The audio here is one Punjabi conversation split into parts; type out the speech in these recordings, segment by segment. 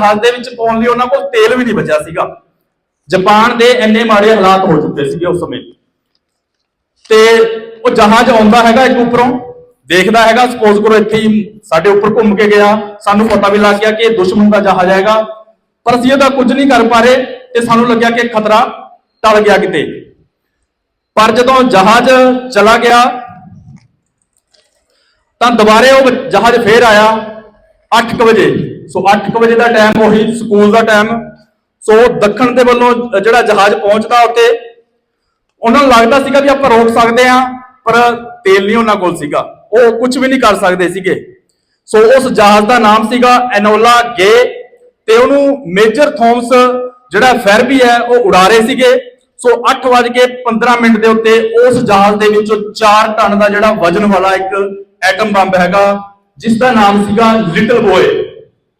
ਜਹਾਜ਼ ਦੇ ਵਿੱਚ ਪਾਉਣ ਲਈ ਉਹਨਾਂ ਕੋਲ ਤੇਲ ਵੀ ਨਹੀਂ ਬਚਿਆ ਸੀਗਾ। ਜਾਪਾਨ ਦੇ ਇੰਨੇ ਮਾੜੇ ਹਾਲਾਤ ਹੋ ਚੁੱਕੇ ਸੀਗੇ ਉਸ ਸਮੇਂ। ਤੇ ਉਹ ਜਹਾਜ਼ ਆਉਂਦਾ ਹੈਗਾ ਇੱਕ ਉੱਪਰੋਂ, ਦੇਖਦਾ ਹੈਗਾ, ਸਪੋਜ਼ ਕਰੋ ਇੱਥੇ ਹੀ ਸਾਡੇ ਉੱਪਰ ਘੁੰਮ ਕੇ ਗਿਆ। ਸਾਨੂੰ ਪਤਾ ਵੀ ਲੱਗ ਗਿਆ ਕਿ ਇਹ ਦੁਸ਼ਮਣ ਦਾ ਜਹਾਜ਼ ਹੈਗਾ। ਪਰ ਅਸੀਂ ਇਹਦਾ ਕੁਝ ਨਹੀਂ ਕਰ ਪਾ ਰਹੇ ਤੇ ਸਾਨੂੰ ਲੱਗਿਆ ਕਿ ਖਤਰਾ ਟਲ ਗਿਆ ਕਿਤੇ। ਪਰ ਜਦੋਂ ਜਹਾਜ਼ ਚਲਾ ਗਿਆ, ਤਾਂ ਦੁਬਾਰੇ ਉਹ ਜਹਾਜ਼ ਫੇਰ ਆਇਆ। 8:00 ਵਜੇ। ਸੋ 8:00 ਵਜੇ ਦਾ ਟਾਈਮ ਉਹੀ ਸਕੂਲ ਦਾ ਟਾਈਮ ਸੋ ਦੱਖਣ ਦੇ ਵੱਲੋਂ ਜਿਹੜਾ ਜਹਾਜ਼ ਪਹੁੰਚਦਾ ਉੱਤੇ ਉਹਨਾਂ ਨੂੰ ਲੱਗਦਾ ਸੀਗਾ ਵੀ ਆਪਾਂ ਰੋਕ ਸਕਦੇ ਆ ਪਰ ਤੇਲ ਨਹੀਂ ਉਹਨਾਂ ਕੋਲ ਸੀਗਾ। ਉਹ ਕੁਝ ਵੀ ਨਹੀਂ ਕਰ ਸਕਦੇ ਸੀਗੇ। ਸੋ ਉਸ ਜਹਾਜ਼ ਦਾ ਨਾਮ ਸੀਗਾ ਐਨੋਲਾ ਗੇ ਤੇ ਉਹਨੂੰ ਮੇਜਰ ਥੋਮਸ ਜਿਹੜਾ ਫੈਰਬੀ ਹੈ, ਉਹ ਉਡਾ ਰਹੇ ਸੀਗੇ। ਸੋ 8:15 ਮਿੰਟ ਦੇ ਉੱਤੇ ਉਸ ਜਹਾਜ਼ ਦੇ ਵਿੱਚੋਂ 4 ਟਨ ਦਾ ਜਿਹੜਾ ਵਜਨ ਵਾਲਾ ਇੱਕ ਐਟਮ ਬੰਬ ਹੈਗਾ ਜਿਸ ਦਾ ਨਾਮ ਸੀਗਾ ਲਿਟਲ ਬੋਏ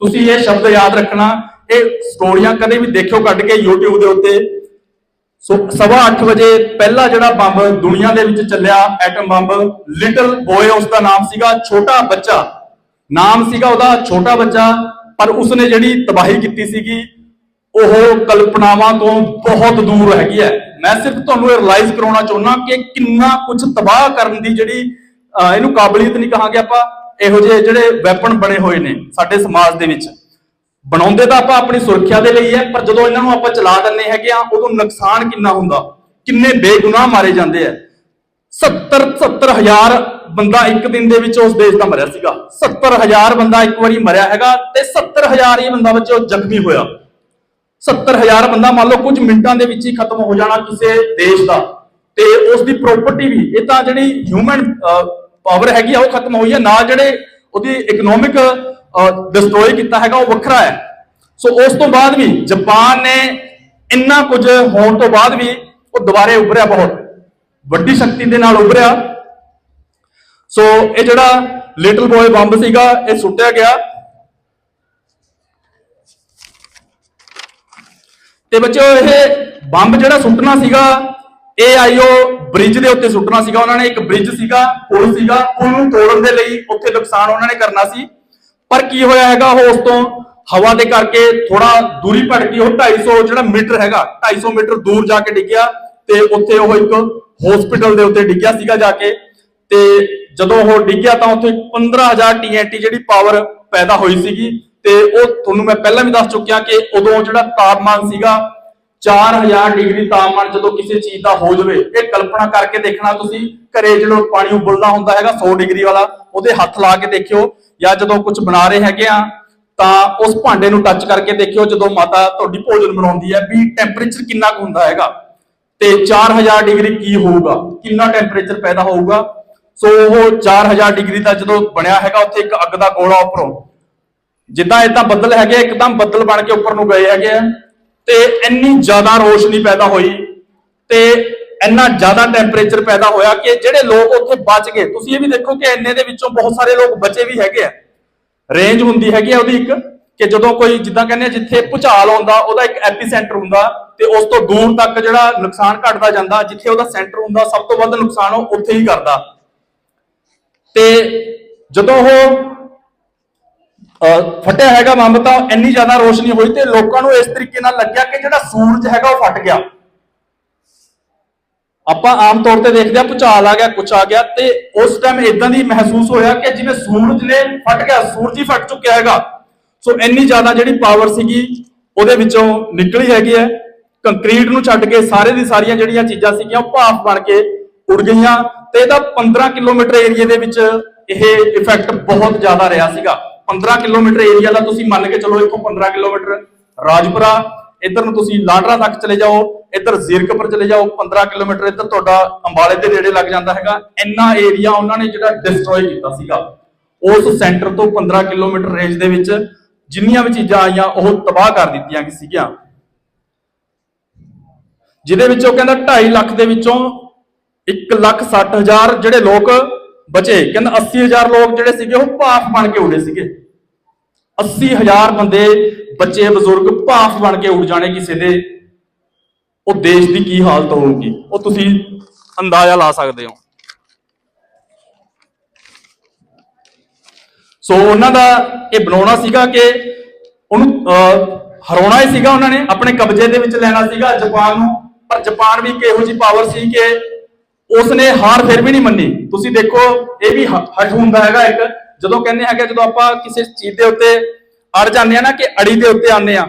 ਤੁਸੀਂ ਇਹ ਸ਼ਬਦ ਯਾਦ ਰੱਖਣਾ ਇਹ ਸਟੋਰੀਆਂ ਕਦੇ ਵੀ ਦੇਖਿਓ ਕੱਢ ਕੇ YouTube ਦੇ ਉੱਤੇ। ਸੋ ਸਵਾ 8 ਵਜੇ ਪਹਿਲਾ ਜਿਹੜਾ ਬੰਬ ਦੁਨੀਆ ਦੇ ਵਿੱਚ ਚੱਲਿਆ ਐਟਮ ਬੰਬ ਲਿਟਲ ਬੋਏ ਉਸ ਦਾ ਨਾਮ ਸੀਗਾ ਛੋਟਾ ਬੱਚਾ। ਨਾਮ ਸੀਗਾ ਉਹਦਾ ਛੋਟਾ ਬੱਚਾ ਪਰ ਉਸਨੇ ਜਿਹੜੀ ਤਬਾਹੀ ਕੀਤੀ ਸੀਗੀ ਉਹ ਕਲਪਨਾਵਾਂ ਤੋਂ ਬਹੁਤ ਦੂਰ ਹੈਗੀ ਹੈ। ਮੈਂ ਸਿਰਫ ਤੁਹਾਨੂੰ ਇਹ ਰਿਅਲਾਈਜ਼ ਕਰਾਉਣਾ ਚਾਹੁੰਦਾ ਕਿ ਕਿੰਨਾ ਕੁਝ ਤਬਾਹ ਕਰਨ ਦੀ ਜਿਹੜੀ ਅਹ, ਇਹਨੂੰ ਕਾਬਲੀਅਤ ਨਹੀਂ ਕਹਾਂਗੇ ਆਪਾਂ। ਇਹੋ ਜਿਹੇ ਜਿਹੜੇ ਵੈਪਨ ਬਣੇ ਹੋਏ ਨੇ ਸਾਡੇ ਸਮਾਜ ਦੇ ਵਿੱਚ। ਬਣਾਉਂਦੇ ਤਾਂ ਆਪਾਂ ਆਪਣੀ ਸੁਰੱਖਿਆ ਦੇ ਲਈ ਹੈ, ਪਰ ਜਦੋਂ ਇਹਨਾਂ ਨੂੰ ਆਪਾਂ ਚਲਾ ਦਿੰਨੇ ਹੈਗੇ ਆ ਉਦੋਂ ਨੁਕਸਾਨ ਕਿੰਨਾ ਹੁੰਦਾ? ਕਿੰਨੇ ਬੇਗੁਨਾਹ ਮਾਰੇ ਜਾਂਦੇ ਆ। 70 70 ਬੰਦਾ ਇੱਕ ਦਿਨ ਦੇ ਵਿੱਚ ਉਸ ਦੇਸ਼ ਦਾ ਮਰਿਆ ਸੀਗਾ। 70 ਬੰਦਾ ਇੱਕ ਵਾਰੀ ਮਰਿਆ ਹੈਗਾ ਤੇ 70 ਹਜ਼ਾਰ ਹੀ ਬੰਦਾ ਵਿੱਚ ਜ਼ਖਮੀ ਹੋਇਆ। 70 ਹਜ਼ਾਰ ਬੰਦਾ ਮੰਨ ਲਓ ਕੁਝ ਮਿੰਟਾਂ ਦੇ ਵਿੱਚ ਹੀ ਖਤਮ ਹੋ ਜਾਣਾ ਕਿਸੇ ਦੇਸ਼ ਦਾ। ਤੇ ਉਸ ਦੀ ਪ੍ਰਾਪਰਟੀ ਵੀ, ਇਹ ਤਾਂ ਜਿਹੜੀ ਹਿਊਮਨ ਪਾਵਰ ਹੈਗੀ ਆ, ਉਹ ਖਤਮ ਹੋਈ ਹੈ ਨਾਲ ਜਿਹੜੇ ਉਹਦੀ ਇਕਨੋਮਿਕ ਡਿਸਟਰੋਏ ਕੀਤਾ ਹੈਗਾ, ਉਹ ਵੱਖਰਾ ਹੈ। ਸੋ ਉਸ ਤੋਂ ਬਾਅਦ ਵੀ ਜਾਪਾਨ ਨੇ ਇੰਨਾ ਕੁਝ ਹੋਣ ਤੋਂ ਬਾਅਦ ਵੀ ਉਹ ਦੁਬਾਰੇ ਉੱਭਰਿਆ ਬਹੁਤ। ਵੱਡੀ ਸ਼ਕਤੀ ਦੇ ਨਾਲ ਉੱਭਰਿਆ। ਸੋ ਇਹ ਜਿਹੜਾ ਲਿਟਲ ਬੋਏ ਬੰਬ ਸੀਗਾ, ਇਹ ਸੁੱਟਿਆ ਗਿਆ। ਤੇ ਬੱਚਿਓ, ਇਹ ਬੰਬ ਜਿਹੜਾ ਸੁੱਟਣਾ ਸੀਗਾ ਇਹ ਆਈਓ ਬ੍ਰਿਜ ਦੇ ਉੱਤੇ ਸੁੱਟਣਾ ਸੀਗਾ, ਉਹਨਾਂ ਨੇ ਇੱਕ ਬ੍ਰਿਜ ਸੀਗਾ, ਪੁਲ ਸੀਗਾ, ਪੁਲ ਨੂੰ ਤੋੜਨ ਦੇ ਲਈ ਉੱਥੇ ਨੁਕਸਾਨ ਉਹਨਾਂ ਨੇ ਕਰਨਾ ਸੀ। ਪਰ ਕੀ ਹੋਇਆ ਹੈਗਾ ਉਹ ਉਸ ਤੋਂ? ਹਵਾ ਦੇ ਕਰਕੇ ਥੋੜਾ ਦੂਰੀ ਭੜ ਉਹ 250 ਜਿਹੜਾ ਮੀਟਰ ਹੈਗਾ 250 ਮੀਟਰ ਦੂਰ ਜਾ ਕੇ ਡਿੱਗਿਆ ਤੇ ਉੱਥੇ ਉਹ ਇੱਕ ਹਸਪੀਟਲ ਦੇ ਉੱਤੇ ਡਿੱਗਿਆ ਸੀਗਾ ਜਾ ਕੇ। ਤੇ ਜਦੋਂ ਉਹ ਡਿੱਗਿਆ ਤਾਂ ਉੱਥੇ 15000 ਟੀਐਨਟੀ ਜਿਹੜੀ ਪਾਵਰ ਪੈਦਾ ਹੋਈ ਸੀਗੀ। ਤੇ ਉਹ ਤੁਹਾਨੂੰ ਮੈਂ ਪਹਿਲਾਂ ਵੀ ਦੱਸ ਚੁੱਕਿਆ ਕਿ ਉਦੋਂ ਜਿਹੜਾ ਤਾਪਮਾਨ ਸੀਗਾ 4000 ਡਿਗਰੀ ਤਾਪਮਾਨ ਜਦੋਂ ਕਿਸੇ ਚੀਜ਼ ਦਾ ਹੋ ਜਾਵੇ ਇਹ ਕਲਪਨਾ ਕਰਕੇ ਦੇਖਣਾ ਤੁਸੀਂ ਘਰੇ ਜਦੋਂ ਪਾਣੀ ਉਬਲਦਾ ਹੁੰਦਾ ਹੈਗਾ 100 ਡਿਗਰੀ ਵਾਲਾ ਉਹਦੇ ਹੱਥ ਲਾ ਕੇ ਦੇਖਿਓ ਜਾਂ ਜਦੋਂ ਕੁਝ ਬਣਾ ਰਹੇ ਹੈਗੇ ਆ ਤਾਂ ਉਸ ਭਾਂਡੇ ਨੂੰ ਟੱਚ ਕਰਕੇ ਦੇਖਿਓ ਜਦੋਂ ਮਾਤਾ ਤੁਹਾਡੀ ਭੋਜਨ ਬਣਾਉਂਦੀ ਹੈ ਵੀ ਟੈਂਪਰੇਚਰ ਕਿੰਨਾ ਕੁ ਹੁੰਦਾ ਹੈਗਾ। ਤੇ 4000 ਡਿਗਰੀ ਕੀ ਹੋਊਗਾ? ਕਿੰਨਾ ਟੈਂਪਰੇਚਰ ਪੈਦਾ ਹੋਊਗਾ? ਸੋ ਉਹ 4000 ਡਿਗਰੀ ਦਾ ਜਦੋਂ ਬਣਿਆ ਹੈਗਾ ਉੱਥੇ ਇੱਕ ਅੱਗ ਦਾ ਗੋਲਾ ਉੱਪਰੋਂ। ਜਿੱਦਾਂ ਇਦਾਂ ਬੱਦਲ ਹੈਗੇ ਆ, ਇੱਕਦਮ ਬੱਦਲ ਬਣ ਕੇ ਉੱਪਰ ਨੂੰ ਗਏ ਹੈਗੇ ਆ। ਤੇ ਇੰਨੀ ਜ਼ਿਆਦਾ ਰੋਸ਼ਨੀ ਪੈਦਾ ਹੋਈ ਤੇ ਇੰਨਾ ਜ਼ਿਆਦਾ ਟੈਂਪਰੇਚਰ ਪੈਦਾ ਹੋਇਆ ਕਿ ਜਿਹੜੇ ਲੋਕ ਉੱਥੇ ਬਚ ਗਏ। ਤੁਸੀਂ ਇਹ ਵੀ ਦੇਖੋ ਕਿ ਇੰਨੇ ਦੇ ਵਿੱਚੋਂ ਬਹੁਤ ਸਾਰੇ ਲੋਕ ਬਚੇ ਵੀ ਹੈਗੇ ਆ। ਰੇਂਜ ਹੁੰਦੀ ਹੈਗੀ ਆ ਉਹਦੀ ਇੱਕ, ਕਿ ਜਦੋਂ ਕੋਈ ਜਿੱਦਾਂ ਕਹਿੰਦੇ ਆ, ਜਿੱਥੇ ਭੁਚਾਲ ਹੁੰਦਾ, ਉਹਦਾ ਇੱਕ ਐਪੀਸੈਂਟਰ ਹੁੰਦਾ ਤੇ ਉਸ ਤੋਂ ਦੂਰ ਤੱਕ ਜਿਹੜਾ ਨੁਕਸਾਨ ਘਟਦਾ ਜਾਂਦਾ, ਜਿੱਥੇ ਉਹਦਾ ਸੈਂਟਰ ਹੁੰਦਾ, ਸਭ ਤੋਂ ਵੱਧ ਨੁਕਸਾਨ ਉਹ ਉੱਥੇ ਹੀ ਕਰਦਾ। ਤੇ ਜਦੋਂ ਉਹ ਫਟਿਆ ਹੈਗਾ ਬੰਬ ਤਾਂ ਇੰਨੀ ਜ਼ਿਆਦਾ ਰੋਸ਼ਨੀ ਹੋਈ ਤੇ ਲੋਕਾਂ ਨੂੰ ਇਸ ਤਰੀਕੇ ਨਾਲ ਲੱਗਿਆ ਕਿ ਜਿਹੜਾ ਸੂਰਜ ਹੈਗਾ ਉਹ ਫਟ ਗਿਆ। ਆਪਾਂ ਆਮ ਤੌਰ ਤੇ ਦੇਖਦੇ ਆ ਭੁਚਾਲ ਆ ਗਿਆ, ਕੁਛ ਆ ਗਿਆ ਤੇ ਉਸ ਟਾਈਮ ਇਦਾਂ ਦੀ ਮਹਿਸੂਸ ਹੋਇਆ ਕਿ ਜਿਵੇਂ ਸੂਰਜ ਨੇ ਫਟ ਗਿਆ, ਸੂਰਜ ਹੀ ਫਟ ਚੁੱਕਿਆ ਹੈਗਾ। ਸੋ ਇੰਨੀ ਜ਼ਿਆਦਾ ਜਿਹੜੀ ਪਾਵਰ ਸੀਗੀ, ਉਹਦੇ ਵਿੱਚੋਂ ਨਿਕਲੀ ਹੈਗੀ ਹੈ। ਕੰਕਰੀਟ ਨੂੰ ਛੱਡ ਕੇ ਸਾਰੇ ਦੀ ਸਾਰੀਆਂ ਜਿਹੜੀਆਂ ਚੀਜ਼ਾਂ ਸੀਗੀਆਂ, ਉਹ ਭਾਫ ਬਣ ਕੇ ਉੜ ਗਈਆਂ ਤੇ ਇਹਦਾ 15 ਕਿਲੋਮੀਟਰ ਏਰੀਆ ਦੇ ਵਿੱਚ ਇਹ ਇਫੈਕਟ ਬਹੁਤ ਜ਼ਿਆਦਾ ਰਿਹਾ ਸੀਗਾ। 15 ਕਿਲੋਮੀਟਰ ਏਰੀਆ ਦਾ ਤੁਸੀਂ ਮੰਨ ਕੇ ਚਲੋ ਇੱਥੋਂ 15 ਕਿਲੋਮੀਟਰ ਰਾਜਪੁਰਾ, ਇੱਧਰ ਨੂੰ ਤੁਸੀਂ ਲਾਡਰਾ ਤੱਕ ਚਲੇ ਜਾਓ, ਇੱਧਰ ਜ਼ੀਰਕਪੁਰ ਚਲੇ ਜਾਓ 15 ਕਿਲੋਮੀਟਰ ਇੱਧਰ ਤੁਹਾਡਾ ਅੰਬਾਲੇ ਦੇ ਨੇੜੇ ਲੱਗ ਜਾਂਦਾ ਹੈਗਾ। ਇੰਨਾ ਏਰੀਆ ਉਹਨਾਂ ਨੇ ਜਿਹੜਾ ਡਿਸਟਰੋਏ ਕੀਤਾ ਸੀਗਾ। ਉਸ ਸੈਂਟਰ ਤੋਂ 15 ਕਿਲੋਮੀਟਰ ਰੇਂਜ ਦੇ ਵਿੱਚ ਜਿੰਨੀਆਂ ਵੀ ਚੀਜ਼ਾਂ ਆਈਆਂ, ਉਹ ਤਬਾਹ ਕਰ ਦਿੱਤੀਆਂ ਗਈ ਸੀਗੀਆਂ। ਜਿਹਦੇ ਵਿੱਚੋਂ ਕਹਿੰਦਾ 2.5 ਲੱਖ ਦੇ ਵਿੱਚੋਂ 1 ਲੱਖ 60 ਹਜ਼ਾਰ ਜਿਹੜੇ ਲੋਕ ਬਚੇ। ਕਹਿੰਦਾ 80 ਹਜ਼ਾਰ ਲੋਕ ਜਿਹੜੇ ਸੀਗੇ ਉਹ ਭਾਫ ਬਣ ਕੇ ਉੜੇ ਸੀਗੇ। 80 ਹਜ਼ਾਰ ਬੰਦੇ ਬੱਚੇ ਬਜ਼ੁਰਗ ਭਾਫ ਬਣ ਕੇ ਉੜ ਜਾਣੇ ਕਿਸੇ ਦੇ। ਉਹ ਦੇਸ਼ ਦੀ ਕੀ ਹਾਲਤ ਹੋਊਗੀ? ਉਹ ਤੁਸੀਂ ਅੰਦਾਜ਼ਾ ਲਾ ਸਕਦੇ ਹੋ। ਸੋ ਉਹਨਾਂ ਦਾ ਇਹ ਬਣਾਉਣਾ ਸੀਗਾ ਕਿ ਉਹਨੂੰ ਅਹ, ਹਰਾਉਣਾ ਹੀ ਸੀਗਾ ਉਹਨਾਂ ਨੇ। ਆਪਣੇ ਕਬਜ਼ੇ ਦੇ ਵਿੱਚ ਲੈਣਾ ਸੀਗਾ ਜਾਪਾਨ ਨੂੰ। ਪਰ ਜਾਪਾਨ ਵੀ ਇੱਕ ਇਹੋ ਜਿਹੀ ਪਾਵਰ ਸੀ ਕਿ ਉਸਨੇ ਹਾਰ ਫਿਰ ਵੀ ਨਹੀਂ ਮੰਨੀ। ਤੁਸੀਂ ਦੇਖੋ, ਇਹ ਵੀ ਹ- ਹੁੰਦਾ ਹੈਗਾ ਇੱਕ। ਜਦੋਂ ਕਹਿੰਦੇ ਹੈਗੇ, ਜਦੋਂ ਆਪਾਂ ਕਿਸੇ ਚੀਜ਼ ਦੇ ਉੱਤੇ ਅੜ ਜਾਂਦੇ ਆ ਨਾ, ਕਿ ਅੜੀ ਦੇ ਉੱਤੇ ਆਉਂਦੇ ਆ